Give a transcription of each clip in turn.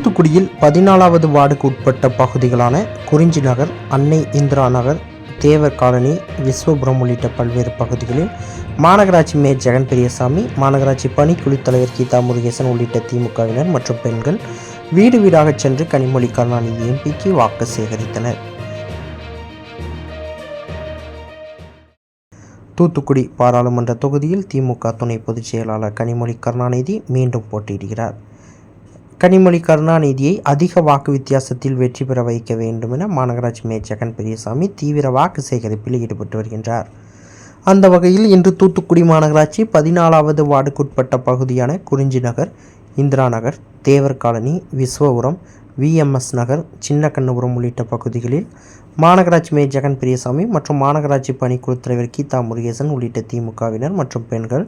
தூத்துக்குடியில் பதினாலாவது வார்டுக்கு உட்பட்ட பகுதிகளான குறிஞ்சி நகர் அன்னை இந்திரா நகர் தேவர் காலனி விஸ்வபுரம் உள்ளிட்ட பல்வேறு பகுதிகளில் மாநகராட்சி மேயர் ஜெகன் பெரியசாமி மாநகராட்சி பணிக்குழு தலைவர் கீதா முருகேசன் உள்ளிட்ட திமுகவினர் மற்றும் பெண்கள் வீடு வீடாக சென்று கனிமொழி கருணாநிதி எம்பிக்கு வாக்கு சேகரித்தனர். தூத்துக்குடி பாராளுமன்ற தொகுதியில் திமுக துணை பொதுச் செயலாளர் கனிமொழி கருணாநிதி மீண்டும் போட்டியிடுகிறார். கனிமொழி கருணாநிதியை அதிக வாக்கு வித்தியாசத்தில் வெற்றி பெற வைக்க வேண்டும் என மாநகராட்சி மேயர் ஜெகன் பெரியசாமி தீவிர வாக்கு சேகரிப்பில் ஈடுபட்டு வருகின்றார். அந்த வகையில் இன்று தூத்துக்குடி மாநகராட்சி பதினாலாவது வார்டுக்குட்பட்ட பகுதியான குறிஞ்சி நகர் இந்திரா நகர் தேவர் காலனி விஸ்வபுரம் விஎம்எஸ் நகர் சின்னக்கண்ணபுரம் உள்ளிட்ட பகுதிகளில் மாநகராட்சி மேயர் ஜெகன் பெரியசாமி மற்றும் மாநகராட்சி பணிக்குழு தலைவர் கீதா முருகேசன் உள்ளிட்ட திமுகவினர் மற்றும் பெண்கள்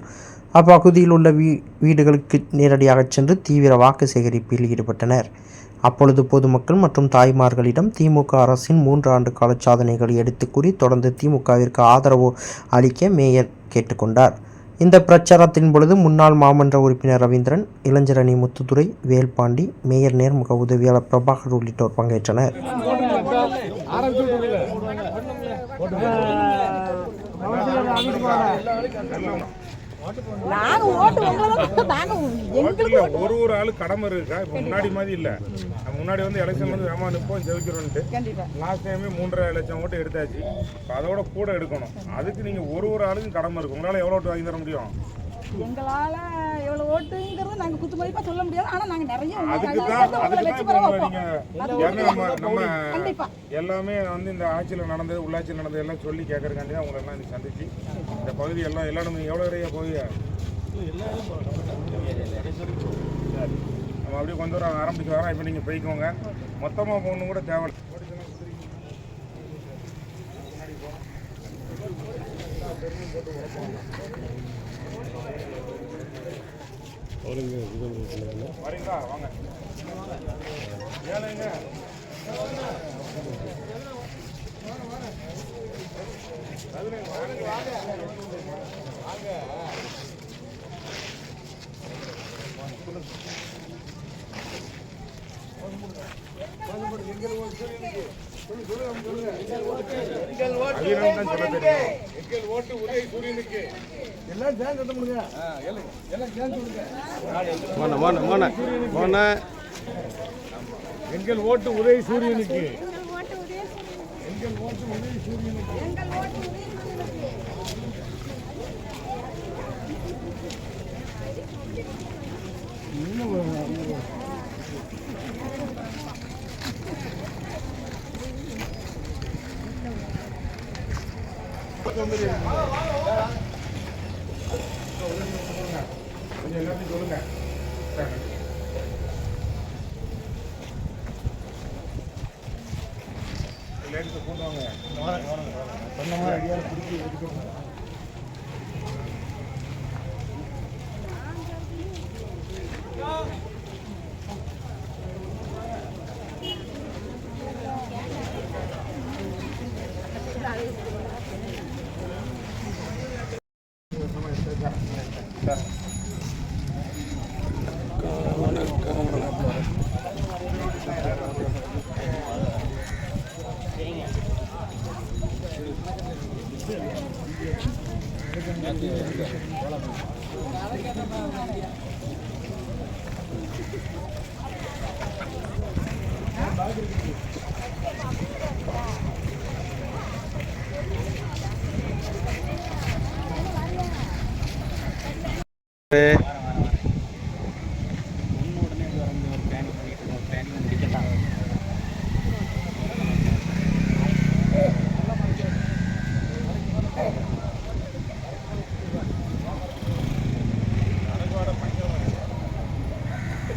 அப்பகுதியில் உள்ள வீ வீடுகளுக்கு நேரடியாக சென்று தீவிர வாக்கு சேகரிப்பில் ஈடுபட்டனர். அப்பொழுது பொதுமக்கள் மற்றும் தாய்மார்களிடம் திமுக அரசின் மூன்று ஆண்டு கால சாதனைகளை எடுத்து கூறி தொடர்ந்து திமுகவிற்கு ஆதரவு அளிக்க மேயர் கேட்டுக்கொண்டார் இந்த பிரச்சாரத்தின் பொழுது முன்னாள் மாமன்ற உறுப்பினர் ரவீந்திரன் இளஞ்சரணி முத்துத்துறை வேல்பாண்டி மேயர் நேர்முக உதவியாளர் பிரபாகர் உள்ளிட்டோர் பங்கேற்றனர். நாங்க ஓட்டு உங்களை தான் நாங்க எங்களுக்கு இல்ல ஒரு ஒரு ஆளு கடமை இருக்கா இப்ப முன்னாடி மாதிரி இல்ல. முன்னாடி வந்து எலெக்ஷன் வந்து வேமா நிப்போம் ஜெயிக்கிறோம்ட்டு லாஸ்ட் டைமே மூன்றரை லட்சம் ஓட்டு எடுத்தாச்சு. அதோட கூட எடுக்கணும். அதுக்கு நீங்க ஒரு ஒரு ஆளுக்கும் கடமை இருக்கு. உங்களால எவ்வளவு ஓட்டு வாங்கி தர முடியும்? எங்களால எவ்வளவு ஓட்டுங்கிறது நாங்க குத்து மதிப்பா சொல்ல முடியாது. ஆனா நாங்க நிறைய எல்லாமே வந்து இந்த ஆட்சியில் நடந்தது உள்ளாட்சியில் நடந்தது எல்லாம் சொல்லி கேட்கறதுக்காண்டி தான் உங்களை எல்லாம் இன்னைக்கு சந்திச்சு. இந்த பகுதி எல்லாம் எல்லா நம்ம எவ்வளோ நிறைய பகுதியா. நம்ம அப்படியே கொஞ்சம் தூரம் ஆரம்பிச்சு வரோம். இப்போ நீங்கள் போய்க்கோங்க. மொத்தமாக போகணும் கூட தேவை வரீங்களா? வாங்க. ஏழைங்க. வாங்க. தான் எங்கள் ஓட்டு உதய சூரியனுக்கு கொஞ்சம் எல்லாத்தையும் சொல்லுங்க சரி. லேடிஸை கூட்டு வாங்க ஞாயிற்றுக்கிழமை ஞாயிற்றுக்கிழமை ஏன் வந்தீங்க அதான் காலையில் முன்னாடி அப்போ முன்னாடி இருந்தா சொன்னேன் ஒரு ஓட்டு